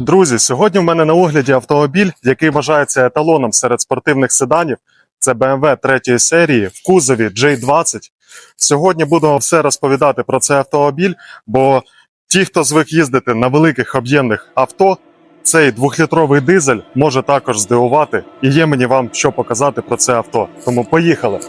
Друзі, сьогодні в мене на огляді автомобіль, який вважається еталоном серед спортивних седанів. Це BMW третьої серії в кузові J20. Сьогодні будемо все розповідати про цей автомобіль, бо ті, хто звик їздити на великих об'ємних авто, цей двохлітровий дизель може також здивувати. І є мені вам що показати про це авто. Тому поїхали.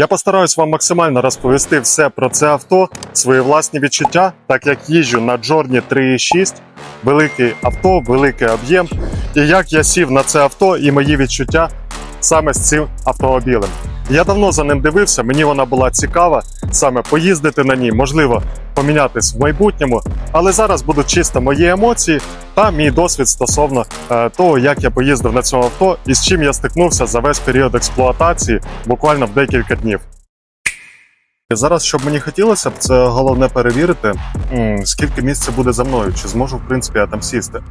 Я постараюсь вам максимально розповісти все про це авто, свої власні відчуття, так як їжджу на Джорні 3.6, велике авто, великий об'єм, і як я сів на це авто і мої відчуття саме з цим автомобілем. Я давно за ним дивився, мені вона була цікава, саме поїздити на ній, можливо, помінятись в майбутньому, але зараз будуть чисто мої емоції та мій досвід стосовно е, того, як я поїздив на цьому авто і з чим я стикнувся за весь період експлуатації, буквально в декілька днів. Зараз, що б мені хотілося б, це головне перевірити, скільки місця буде за мною, чи зможу, в принципі, я там сісти.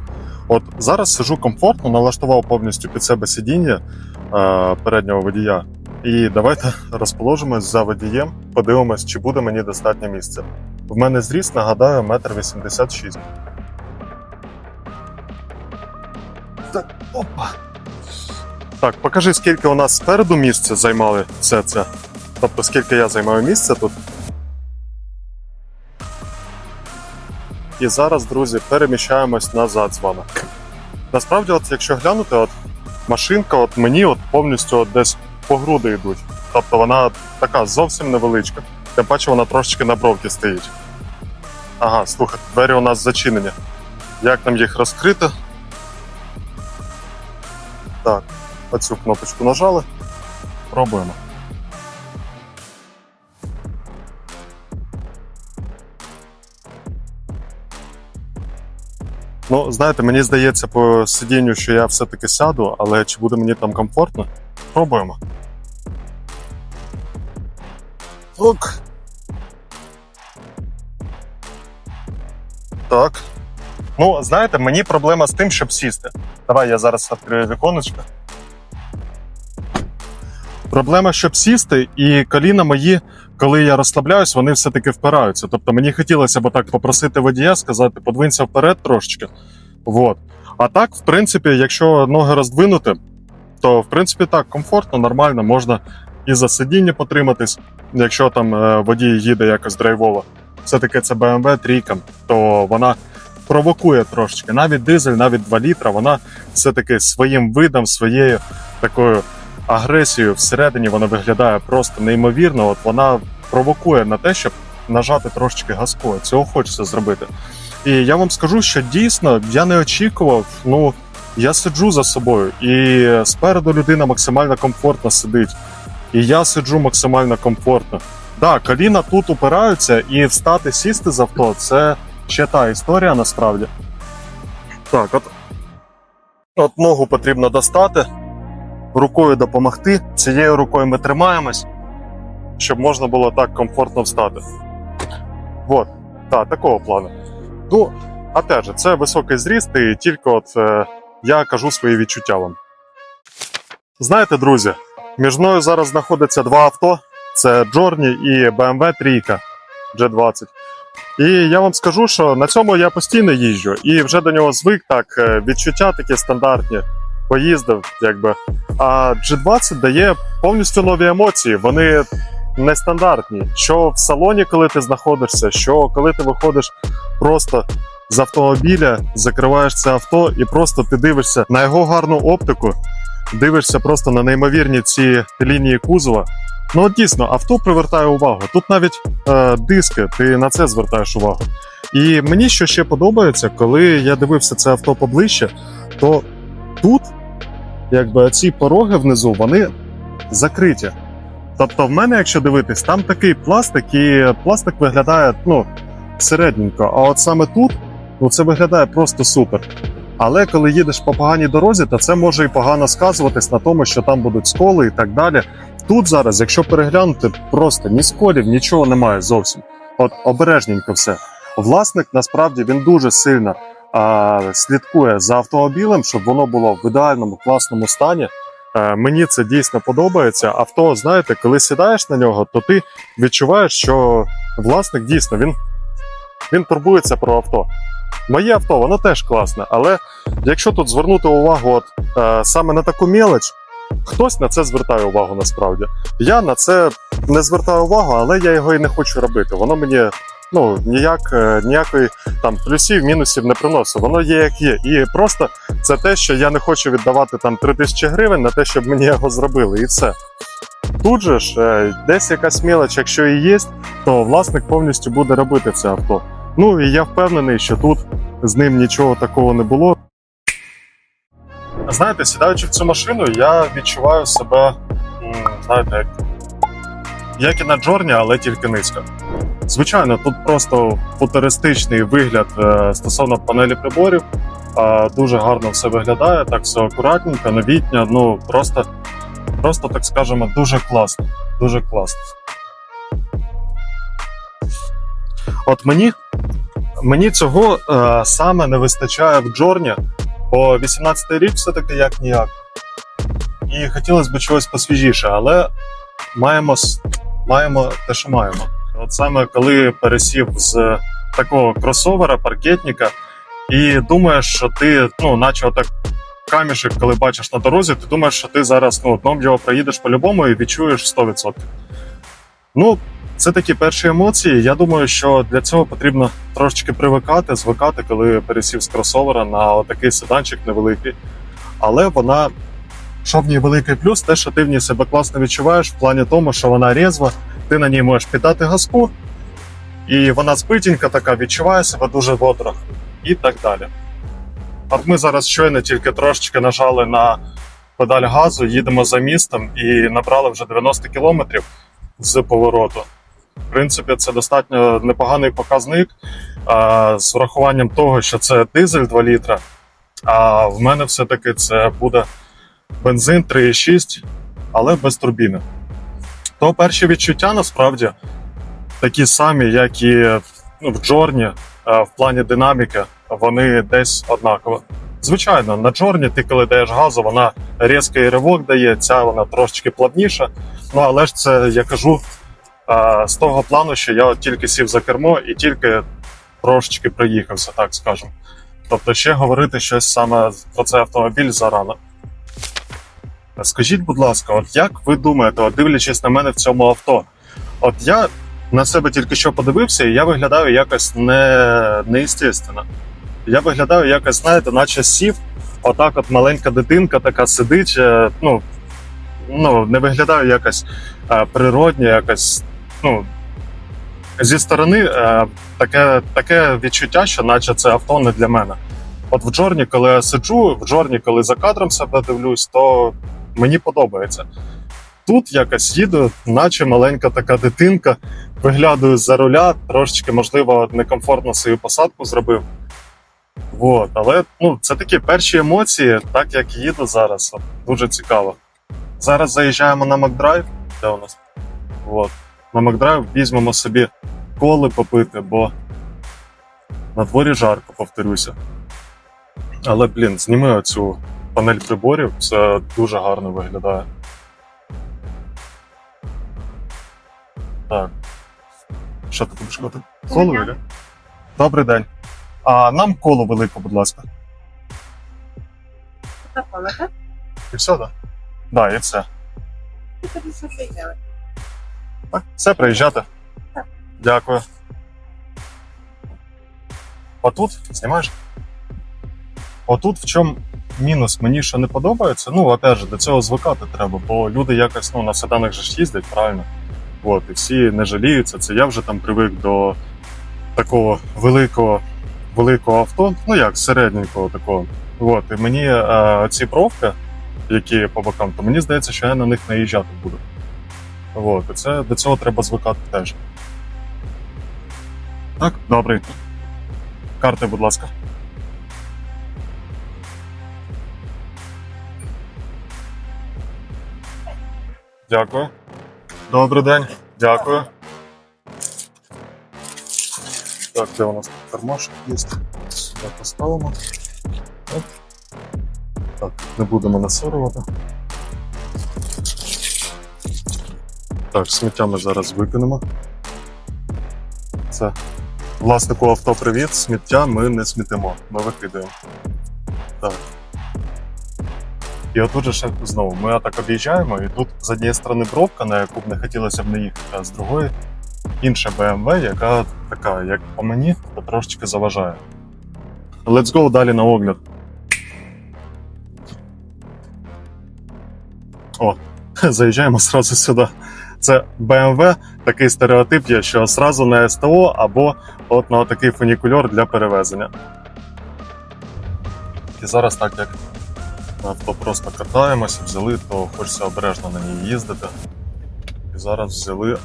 От зараз сижу комфортно, налаштував повністю під себе сидіння е, переднього водія. І давайте розположимось за водієм, подивимось, чи буде мені достатньо місця. В мене зріст, нагадаю, метр вісімдесят шість. Так, опа. Так, покажи, скільки у нас спереду місця займали все це. Тобто, скільки я займаю місця тут. І зараз, друзі, переміщаємось назад з вами. Насправді, от якщо глянути, от машинка, от мені от повністю от десь по груди йдуть. Тобто вона така зовсім невеличка. Тим паче вона трошечки на бровці стоїть. Ага, слухай, двері у нас зачинені. Як нам їх розкрити? Так, оцю кнопочку нажали. Пробуємо. Ну, знаєте, мені здається по сидінню, що я все-таки сяду, але чи буде мені там комфортно? Пробуємо. Ок. Так. Ну, знаєте, мені проблема з тим, щоб сісти. Давай я зараз відкрию віконечко. Проблема, щоб сісти, і коліна мої, коли я розслабляюсь, вони все-таки впираються. Тобто мені хотілося б так попросити водія, сказати, подвинься вперед трошечки. Вот. А так, в принципі, якщо ноги роздвинути, то в принципі так, комфортно, нормально, можна і за сидіння потриматись, якщо там е, водій їде якось драйвово. Все-таки це BMW трійка, то вона провокує трошечки. Навіть дизель, навіть 2 літра, вона все-таки своїм видом, своєю такою агресією всередині вона виглядає просто неймовірно. От вона провокує на те, щоб нажати трошечки газкою. Цього хочеться зробити. І я вам скажу, що дійсно я не очікував. Ну я сиджу за собою, і спереду людина максимально комфортно сидить. І я сиджу максимально комфортно. Так, коліна тут упираються, і встати сісти з авто це ще та історія насправді. Так, от, от ногу потрібно достати, рукою допомогти. Цією рукою ми тримаємось, щоб можна було так комфортно встати. От, так, такого плану. Ну, опять же, це високий зріст, і тільки от е, я кажу свої відчуття вам. Знаєте, друзі, між мною зараз знаходиться два авто: це Джорні і BMW 3 G20. І я вам скажу, що на цьому я постійно їжджу, і вже до нього звик так, е, відчуття такі стандартні. Поїздив, якби. А G20 дає повністю нові емоції. Вони нестандартні. Що в салоні, коли ти знаходишся, що коли ти виходиш просто з автомобіля, закриваєш це авто і просто ти дивишся на його гарну оптику, дивишся просто на неймовірні ці лінії кузова. Ну, от дійсно, авто привертає увагу. Тут навіть е, диски, ти на це звертаєш увагу. І мені що ще подобається, коли я дивився це авто поближче, то тут, якби ці пороги внизу, вони закриті. Тобто, в мене, якщо дивитись, там такий пластик, і пластик виглядає ну, середненько. А от саме тут ну, це виглядає просто супер. Але коли їдеш по поганій дорозі, то це може і погано сказуватись на тому, що там будуть сколи і так далі. Тут зараз, якщо переглянути, просто ні сколів, нічого немає зовсім. От обережненько все. Власник насправді він дуже сильно слідкує за автомобілем, щоб воно було в ідеальному класному стані. Е, мені це дійсно подобається. Авто, знаєте, коли сідаєш на нього, то ти відчуваєш, що власник дійсно він, він турбується про авто. Моє авто, воно теж класне, але якщо тут звернути увагу от, е, саме на таку мелоч, хтось на це звертає увагу насправді. Я на це не звертаю увагу, але я його і не хочу робити. Воно мені ну, ніяк, е, ніякої там плюсів, мінусів не приносить. Воно є як є. І просто це те, що я не хочу віддавати там 3 тисячі гривень на те, щоб мені його зробили, і все. Тут же ж е, десь якась мелоч, якщо і є, то власник повністю буде робити це авто. Ну і я впевнений, що тут з ним нічого такого не було. Знаєте, сідаючи в цю машину, я відчуваю себе, знаєте, як, як і на Джорні, але тільки низько. Звичайно, тут просто футуристичний вигляд е, стосовно панелі приборів. Е, дуже гарно все виглядає, так все акуратненько, новітньо. Ну просто, просто так скажемо, дуже класно. Дуже класно. От мені, мені цього е, саме не вистачає в Джорні, бо 18-й рік все-таки як ніяк. І хотілося б чогось посвіжіше, але маємо, маємо те, що маємо. От саме коли пересів з такого кросовера, паркетника, і думаєш, що ти, ну, наче отак камішек, коли бачиш на дорозі, ти думаєш, що ти зараз ну, дном його проїдеш по-любому і відчуєш 100%. Ну, це такі перші емоції. Я думаю, що для цього потрібно трошечки привикати, звикати, коли пересів з кросовера на отакий седанчик невеликий. Але вона, що в ній великий плюс, те, що ти в ній себе класно відчуваєш в плані тому, що вона різва, ти на ній можеш піддати газку, і вона збитенька така, відчуває себе дуже бодро і так далі. От ми зараз щойно тільки трошечки нажали на педаль газу, їдемо за містом і набрали вже 90 кілометрів з повороту. В принципі, це достатньо непоганий показник а, з урахуванням того, що це дизель 2 літра, а в мене все-таки це буде бензин 3,6, але без турбіни. То перші відчуття насправді такі самі, як і ну, в Джорні, в плані динаміки, вони десь однакові. Звичайно, на Джорні ти коли даєш газу, вона різкий ривок дає, ця вона трошечки плавніша. Ну але ж це я кажу з того плану, що я тільки сів за кермо і тільки трошечки проїхався, так скажемо. Тобто ще говорити щось саме про цей автомобіль зарано. Скажіть, будь ласка, от як ви думаєте, от дивлячись на мене в цьому авто, от я на себе тільки що подивився, і я виглядаю якось не, неестественно. Я виглядаю якось, знаєте, наче сів, отак от маленька дитинка така сидить, е, ну, ну, не виглядаю якось е, природньо, якось, ну, зі сторони е, таке, таке відчуття, що наче це авто не для мене. От в Джорні, коли я сиджу, в Джорні, коли за кадром себе дивлюсь, то мені подобається. Тут якось їду, наче маленька така дитинка, виглядаю за руля, трошечки, можливо, некомфортно свою посадку зробив. Вот, але ну, це такі перші емоції, так як їду зараз. От, дуже цікаво. Зараз заїжджаємо на Макдрайв, де у нас? От. На Макдрайв візьмемо собі коли попити, бо на дворі жарко, повторюся. Але, блін, зніми оцю панель приборів, це дуже гарно виглядає. Так. Що ти будеш робити? Коло Юля? Добрий день. А нам коло велике, будь ласка. Так? І все, так? Да, і все. Ти тоді що прийняли? Так, все, приїжджати. Так. Дякую. Отут, знімаєш? Отут в чому мінус мені ще не подобається. Ну, опять же, до цього звикати треба, бо люди якось ну, на седанах же ж їздять, правильно? От, і всі не жаліються. Це я вже там привик до такого великого, великого авто, ну як середненького такого. От, і мені е, ці бровки, які по бокам, то мені здається, що я на них наїжджати буду. От, і це до цього треба звикати теж. Так, добре. Карти, будь ласка. Дякую. Добрий день. Дякую. Так, де у нас кармашок є? Сюди поставимо. Оп. Так, не будемо насорувати. Так, сміття ми зараз викинемо. Це власнику авто привіт. Сміття ми не смітимо, ми викидаємо. Так. І отут же ще знову ми отак об'їжджаємо, і тут з однієї сторони бровка, на яку б не хотілося б не їхати, а з другої інша BMW, яка така, як по мені, то трошечки заважає. Let's go далі на огляд. О, заїжджаємо сразу сюди. Це BMW, такий стереотип є, що сразу на СТО або от на такий фунікульор для перевезення. І зараз так як на авто просто катаємося, взяли, то хочеться обережно на ній їздити. І зараз взяли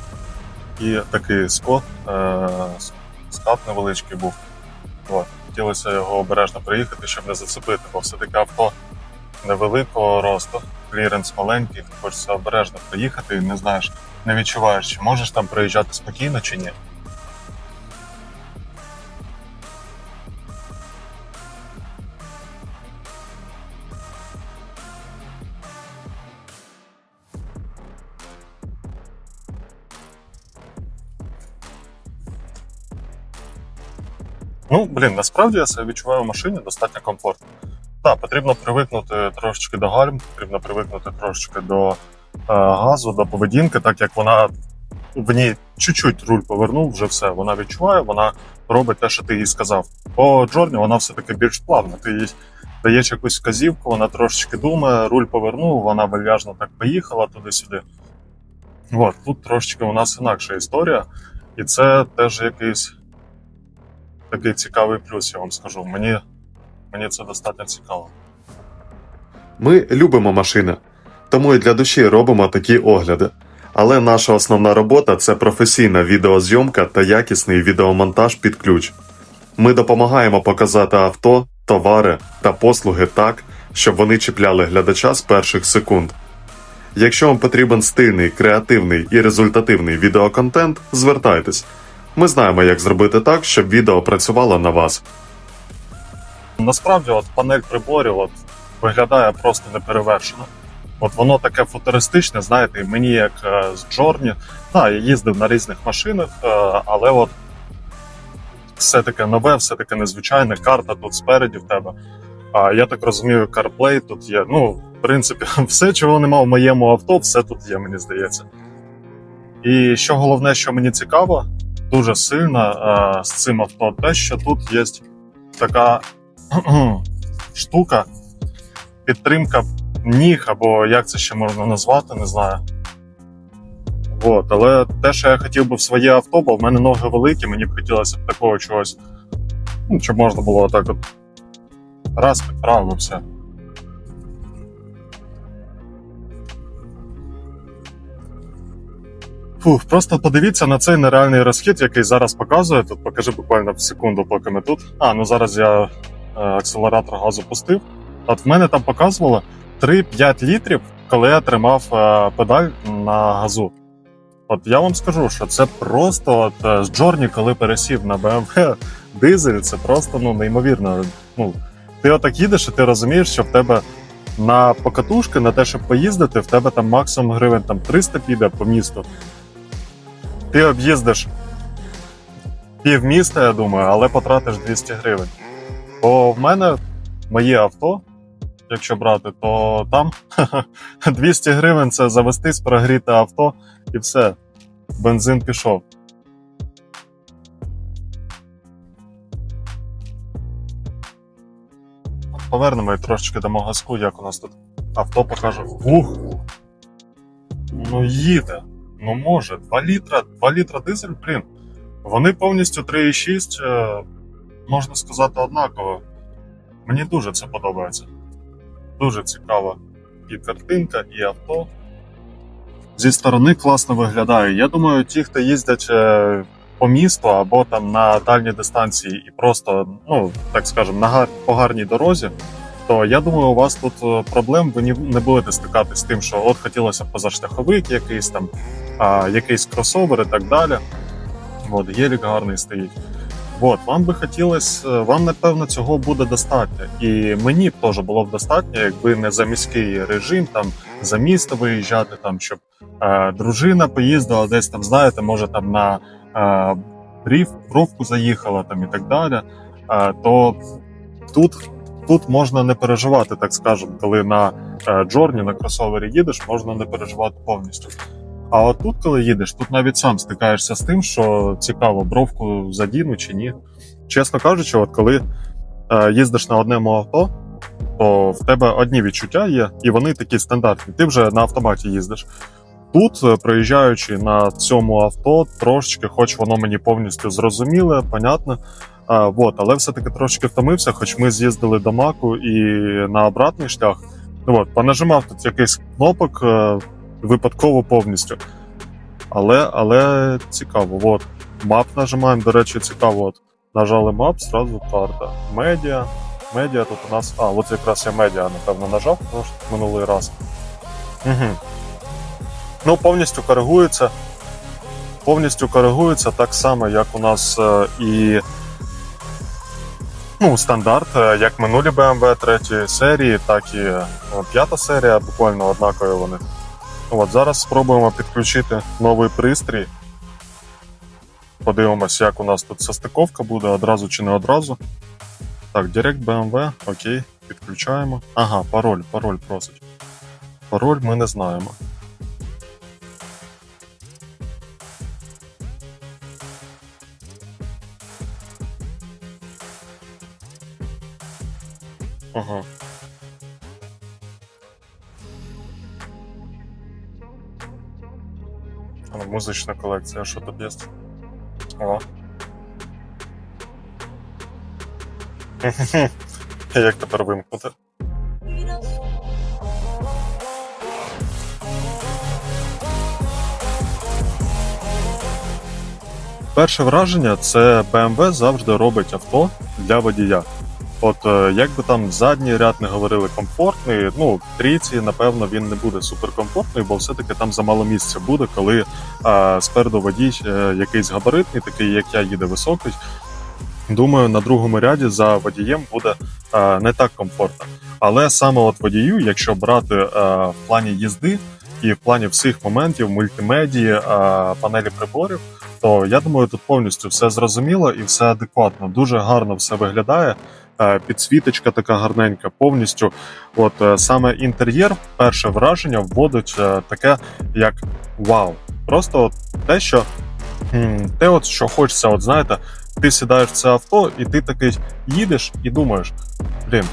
і такий скот, е, скат невеличкий був. От. Хотілося його обережно приїхати, щоб не зацепити, бо все-таки авто невеликого росту, кліренс маленький, хочеться обережно приїхати і не знаєш, не відчуваєш, чи можеш там проїжджати спокійно чи ні. Ну, блін, насправді я себе відчуваю в машині достатньо комфортно. Так, потрібно привикнути трошечки до гальм, потрібно привикнути трошечки до е, газу, до поведінки, так як вона в ній чуть-чуть руль повернув, вже все. Вона відчуває, вона робить те, що ти їй сказав. По Джорні вона все-таки більш плавна. Ти їй даєш якусь вказівку, вона трошечки думає, руль повернув, вона вальяжно так поїхала туди-сюди. От, тут трошечки у нас інакша історія, і це теж якийсь такий цікавий плюс, я вам скажу. Мені, мені це достатньо цікаво. Ми любимо машини, тому і для душі робимо такі огляди. Але наша основна робота це професійна відеозйомка та якісний відеомонтаж під ключ. Ми допомагаємо показати авто, товари та послуги так, щоб вони чіпляли глядача з перших секунд. Якщо вам потрібен стильний, креативний і результативний відеоконтент, звертайтесь. Ми знаємо, як зробити так, щоб відео працювало на вас. Насправді, от панель приборів от, виглядає просто неперевершено. От воно таке футуристичне, знаєте, мені як е, з Джорні. Так, я їздив на різних машинах, е, але от все таке нове, все таке незвичайне. Карта тут спереді в тебе. А я так розумію, CarPlay тут є. Ну, в принципі, все, чого нема в моєму авто, все тут є, мені здається. І що головне, що мені цікаво, дуже сильно е, з цим авто, те, що тут є така штука, підтримка ніг, або як це ще можна назвати, не знаю. От, але те, що я хотів би в своє авто, бо в мене ноги великі, мені б хотілося б такого чогось, ну, щоб можна було так от раз підправив все. Фух, просто подивіться на цей нереальний розхід, який зараз показує. Тут покажи буквально в секунду, поки ми тут. А, ну зараз я е, акселератор газу пустив. От в мене там показувало 3-5 літрів, коли я тримав е, педаль на газу. От я вам скажу, що це просто от е, з Джорні, коли пересів на BMW дизель, це просто ну неймовірно. Ну, ти отак їдеш, і ти розумієш, що в тебе на покатушки, на те, щоб поїздити, в тебе там максимум гривень там 300 піде по місту. Ти об'їздиш пів міста, я думаю, але потратиш 200 гривень. Бо в мене моє авто, якщо брати, то там 200 гривень це завестись, прогріти авто і все. Бензин пішов. повернемо і трошечки дамо газку, як у нас тут авто покаже. Ух! Ну їде. Ну може, 2 літра, 2 літра дизель, блін. Вони повністю 3,6, е, можна сказати, однаково. Мені дуже це подобається. Дуже цікава і картинка, і авто. Зі сторони класно виглядає. Я думаю, ті, хто їздять е, по місту або там на дальні дистанції і просто, ну так скажемо, на гар... по гарній дорозі, то я думаю, у вас тут е, проблем ви не будете стикатись з тим, що от хотілося б позашляховик якийсь там, а, якийсь кросовер і так далі. От, гелік гарний стоїть. От, вам би хотілося, е, вам напевно цього буде достатньо. І мені б теж було б достатньо, якби не за міський режим, там за місто виїжджати, там, щоб е, дружина поїздила десь там, знаєте, може там на е, бровку заїхала там і так далі. Е, то тут, тут можна не переживати, так скажемо, коли на е, Джорні, на кросовері їдеш, можна не переживати повністю. А от тут, коли їдеш, тут навіть сам стикаєшся з тим, що цікаво, бровку задіну чи ні. Чесно кажучи, от коли е, їздиш на одному авто, то в тебе одні відчуття є, і вони такі стандартні. Ти вже на автоматі їздиш. Тут, е, проїжджаючи на цьому авто, трошечки, хоч воно мені повністю зрозуміле, понятне. А, вот, але все-таки трошки втомився, хоч ми з'їздили до Маку і на обратний шлях. Ну, От, понажимав тут якийсь кнопок е, випадково повністю. Але, але цікаво. От, мап нажимаємо, до речі, цікаво. От, нажали мап, зразу карта. Медіа. Медіа тут у нас. А, от якраз я медіа, напевно, нажав, тому що минулий раз. Угу. Ну, повністю коригується. Повністю коригується так само, як у нас е, і ну, стандарт, е, як минулі BMW 3 серії, так і е, п'ята серія, буквально однакові вони. От зараз спробуємо підключити новий пристрій. Подивимось, як у нас тут состиковка буде, одразу чи не одразу. Так, Direct BMW, окей, підключаємо. Ага, пароль, пароль просить. Пароль ми не знаємо. Ага. Музична колекція, що тут є? О. Як тепер вимкнути? Перше враження це BMW завжди робить авто для водія. От е, як би там задній ряд не говорили комфортний, ну трійці, напевно, він не буде суперкомфортний, бо все-таки там замало місця буде, коли е, спереду водій е, якийсь габаритний, такий як я їде високий. Думаю, на другому ряді за водієм буде е, не так комфортно. Але саме от водію, якщо брати е, в плані їзди і в плані всіх моментів, мультимедії, е, панелі приборів, то я думаю, тут повністю все зрозуміло і все адекватно. Дуже гарно все виглядає. Е, Підсвіточка така гарненька, повністю. От е, саме інтер'єр, перше враження вводить е, таке, як вау. Просто от те, що те, от що хочеться, от знаєте, ти сідаєш в це авто, і ти такий їдеш і думаєш, блін.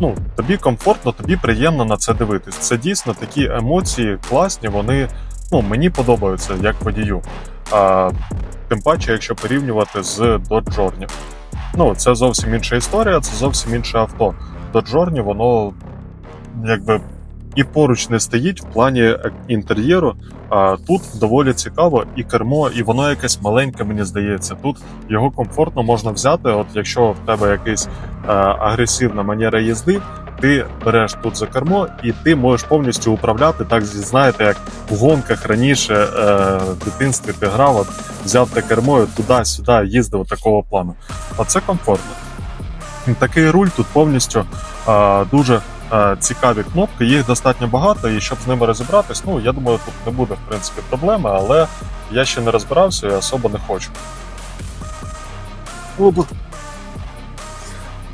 Ну, тобі комфортно, тобі приємно на це дивитись. Це дійсно такі емоції класні, вони ну, мені подобаються як водію. А, тим паче, якщо порівнювати з Dodge Journey. Ну, це зовсім інша історія, це зовсім інше авто. До Джорні воно якби і поруч не стоїть в плані е, інтер'єру. А тут доволі цікаво, і кермо, і воно якесь маленьке, мені здається. Тут його комфортно можна взяти. От якщо в тебе якась е, агресивна манера їзди, ти береш тут за кермо, і ти можеш повністю управляти. Так знаєте, як в гонках раніше е, в дитинстві ти грав, от, взяв те кермо і туди-сюди їздив такого плану. Оце комфортно. Такий руль тут повністю е, дуже е, цікаві кнопки, їх достатньо багато, і щоб з ними розібратись, ну я думаю, тут не буде в принципі проблеми, але я ще не розбирався і особо не хочу.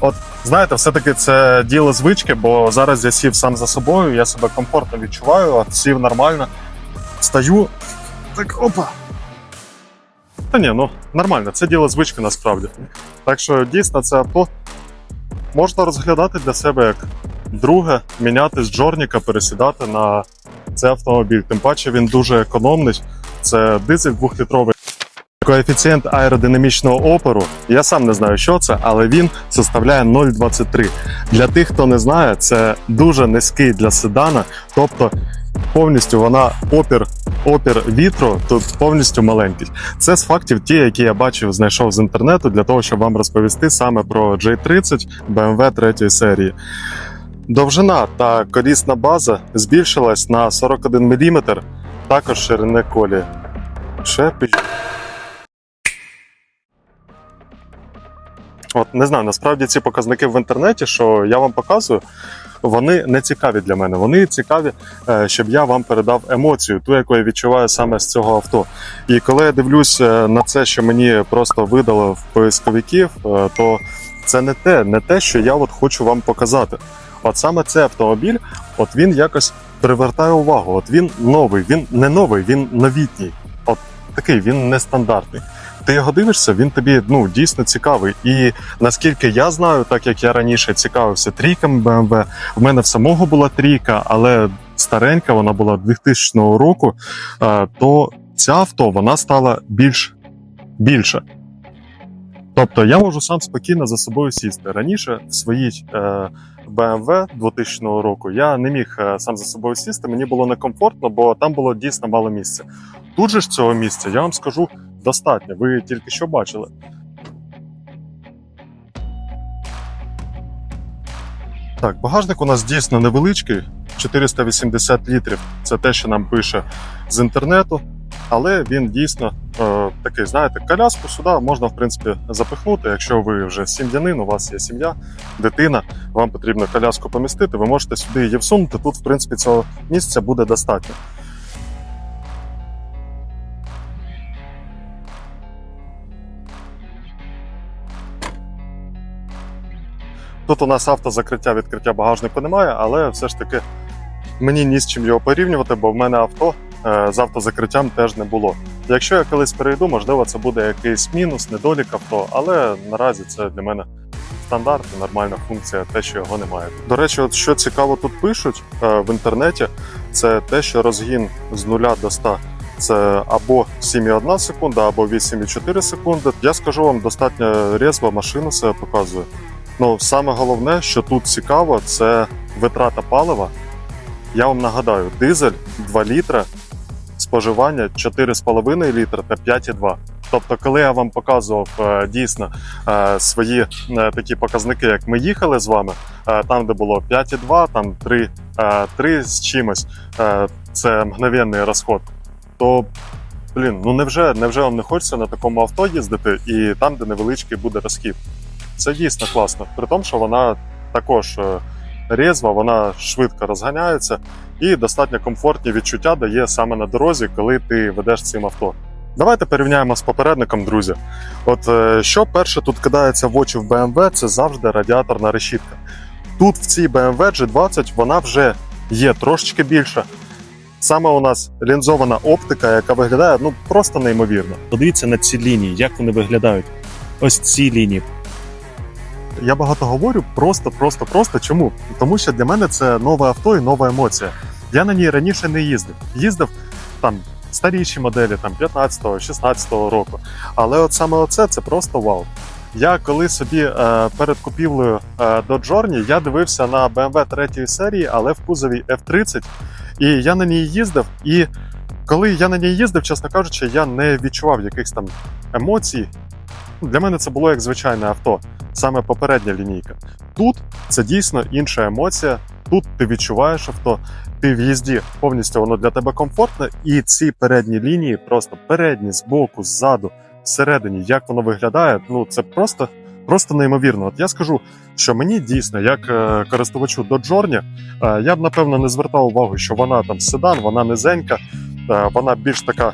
От знаєте, все-таки це діло звички, бо зараз я сів сам за собою, я себе комфортно відчуваю, сів нормально, стаю. Так, опа. Та ні, ну нормально, це діло звички насправді. Так що дійсно це авто можна розглядати для себе як друге, міняти з Джорніка, пересідати на цей автомобіль. Тим паче він дуже економний. Це дизель двохлітровий. Коефіцієнт аеродинамічного опору. Я сам не знаю, що це, але він составляє 0,23. Для тих, хто не знає, це дуже низький для седана, тобто повністю вона опір, опір вітру тут повністю маленький. Це з фактів ті, які я бачив, знайшов з інтернету для того, щоб вам розповісти саме про J30 BMW 3 серії. Довжина та колісна база збільшилась на 41 мм, також ширини колії. Ще піч... От не знаю, насправді ці показники в інтернеті, що я вам показую, вони не цікаві для мене. Вони цікаві, е, щоб я вам передав емоцію, ту, яку я відчуваю саме з цього авто. І коли я дивлюсь е, на це, що мені просто видало в поисковиків, е, то це не те, не те, що я от хочу вам показати. От саме цей автомобіль, от він якось привертає увагу. От він новий, він не новий, він новітній. От такий, він нестандартний. Ти його дивишся, він тобі ну дійсно цікавий. І наскільки я знаю, так як я раніше цікавився трійками BMW, в мене в самого була трійка, але старенька, вона була 2000 року, е, то ця авто вона стала більш більше. Тобто я можу сам спокійно за собою сісти. Раніше в своїй е, BMW 2000 року я не міг е, сам за собою сісти, мені було некомфортно, бо там було дійсно мало місця. Тут же ж цього місця, я вам скажу, достатньо. Ви тільки що бачили. Так, багажник у нас дійсно невеличкий, 480 літрів. Це те, що нам пише з інтернету, але він дійсно е, такий, знаєте, коляску сюди можна в принципі запихнути. Якщо ви вже сім'янин, у вас є сім'я, дитина, вам потрібно коляску помістити, ви можете сюди її всунути. Тут, в принципі, цього місця буде достатньо. Тут у нас автозакриття відкриття багажнику немає, але все ж таки мені ні з чим його порівнювати, бо в мене авто е, з автозакриттям теж не було. Якщо я колись перейду, можливо, це буде якийсь мінус, недолік авто, але наразі це для мене стандарт нормальна функція, те, що його немає. До речі, от що цікаво тут пишуть е, в інтернеті, це те, що розгін з 0 до 100 це або 7,1 секунда, або 8,4 секунди. Я скажу вам, достатньо різва машина себе показує. Ну, саме головне, що тут цікаво, це витрата палива. Я вам нагадаю, дизель 2 літра, споживання 4,5 літра та 5,2. Тобто, коли я вам показував е, дійсно е, свої е, такі показники, як ми їхали з вами, там, де було 5,2, там 3, е, 3 з чимось, це мгновенний розход, то блін, ну невже, невже вам не хочеться на такому авто їздити і там, де невеличкий буде розхід? Це дійсно класно. При тому, що вона також е, різва, вона швидко розганяється і достатньо комфортні відчуття дає саме на дорозі, коли ти ведеш цим авто. Давайте порівняємо з попередником, друзі. От е, що перше тут кидається в очі в BMW, це завжди радіаторна решітка. Тут в цій BMW G20 вона вже є трошечки більша. Саме у нас лінзована оптика, яка виглядає ну просто неймовірно. Подивіться на ці лінії, як вони виглядають. Ось ці лінії. Я багато говорю просто, просто, просто. Чому? Тому що для мене це нове авто і нова емоція. Я на ній раніше не їздив. Їздив там старіші моделі, там 15-го, 16-го року. Але от саме оце це просто вау. Я коли собі е, перед купівлею е, до Journey, я дивився на BMW 3 серії, але в кузові F30, і я на ній їздив. І коли я на ній їздив, чесно кажучи, я не відчував якихось там емоцій. Для мене це було як звичайне авто, саме попередня лінійка. Тут це дійсно інша емоція. Тут ти відчуваєш авто, ти в їзді повністю воно для тебе комфортне, і ці передні лінії, просто передні, збоку, ззаду, всередині, як воно виглядає, ну це просто. Просто неймовірно. От я скажу, що мені дійсно, як е, користувачу до Джорні, е, я б напевно не звертав увагу, що вона там седан, вона низенька, е, вона більш така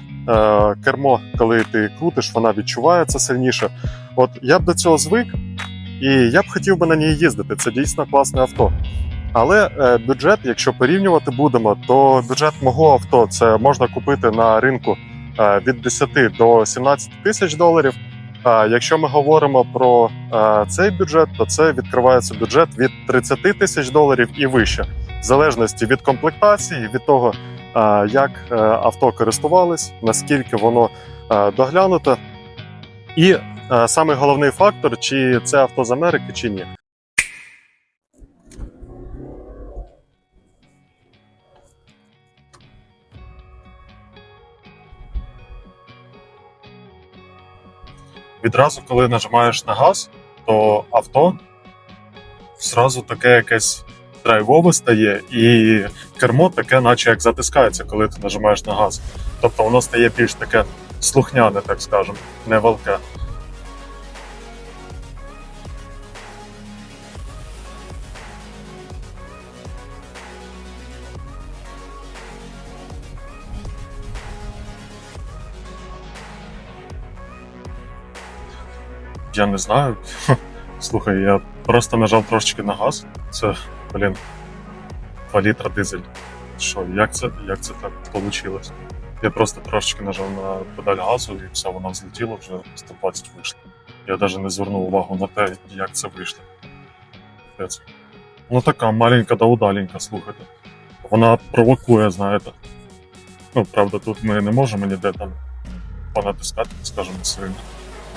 кермо, коли ти крутиш, вона відчувається сильніше. От я б до цього звик, і я б хотів би на ній їздити. Це дійсно класне авто. Але е, бюджет, якщо порівнювати будемо, то бюджет мого авто це можна купити на ринку е, від 10 до 17 тисяч доларів. А якщо ми говоримо про е, цей бюджет, то це відкривається бюджет від 30 тисяч доларів і вище, в залежності від комплектації, від того, е, як е, авто користувались, наскільки воно е, доглянуто, і е, саме головний фактор, чи це авто з Америки, чи ні. Відразу, коли нажимаєш на газ, то авто зразу таке якесь драйвове стає, і кермо таке, наче як затискається, коли ти нажимаєш на газ. Тобто воно стає більш таке слухняне, так скажемо, не валке. Я не знаю. Слухай, я просто нажав трошечки на газ. Це, блін, 2 літра дизель. Що, як це, як це так вийшло? Я просто трошечки нажав на педаль газу і все, воно взлетіло вже 120 вийшло. Я навіть не звернув увагу на те, як це вийшло. Ну така маленька да удаленька, слухайте. Вона провокує, знаєте. Ну, правда, тут ми не можемо ніде там понатискати, скажімо, сильно.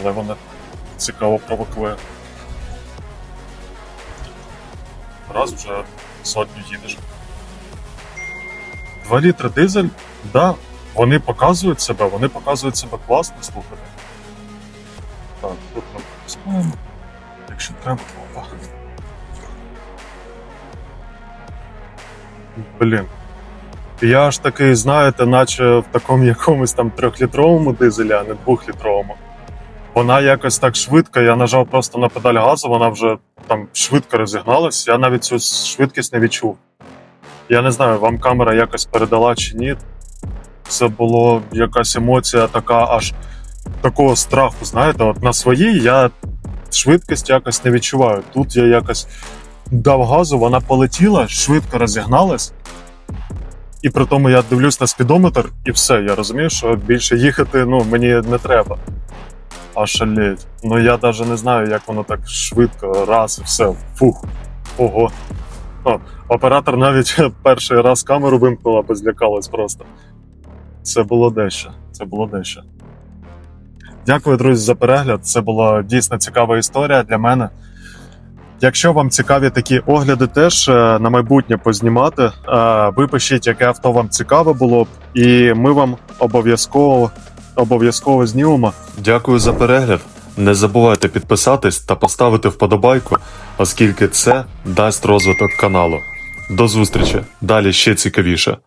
Але вона цікаво провокує. Раз вже сотню їдеш. 2 літри дизель, да, вони показують себе, вони показують себе класно, слухайте. Так, тут ми пускаємо. Якщо треба. Опа. Блін. Я ж такий, знаєте, наче в такому якомусь там трьохлітровому дизелі, а не двохлітровому. Вона якось так швидко, я нажав просто на педаль газу, вона вже там швидко розігналась. Я навіть цю швидкість не відчув. Я не знаю, вам камера якось передала чи ні. Це було якась емоція така аж такого страху. Знаєте, от на своїй я швидкість якось не відчуваю. Тут я якось дав газу, вона полетіла, швидко розігналась. І при тому я дивлюсь на спідометр, і все. Я розумію, що більше їхати ну, мені не треба. А шалеть. Ну я навіть не знаю, як воно так швидко, раз і все. Фух. Ого. О, оператор навіть перший раз камеру вимкнула, бо злякалась просто. Це було дещо. Це було дещо. Дякую, друзі, за перегляд. Це була дійсно цікава історія для мене. Якщо вам цікаві такі огляди, теж е, на майбутнє познімати, е, ви пишіть, яке авто вам цікаве було б, і ми вам обов'язково обов'язково знімемо. Дякую за перегляд. Не забувайте підписатись та поставити вподобайку, оскільки це дасть розвиток каналу. До зустрічі! Далі ще цікавіше.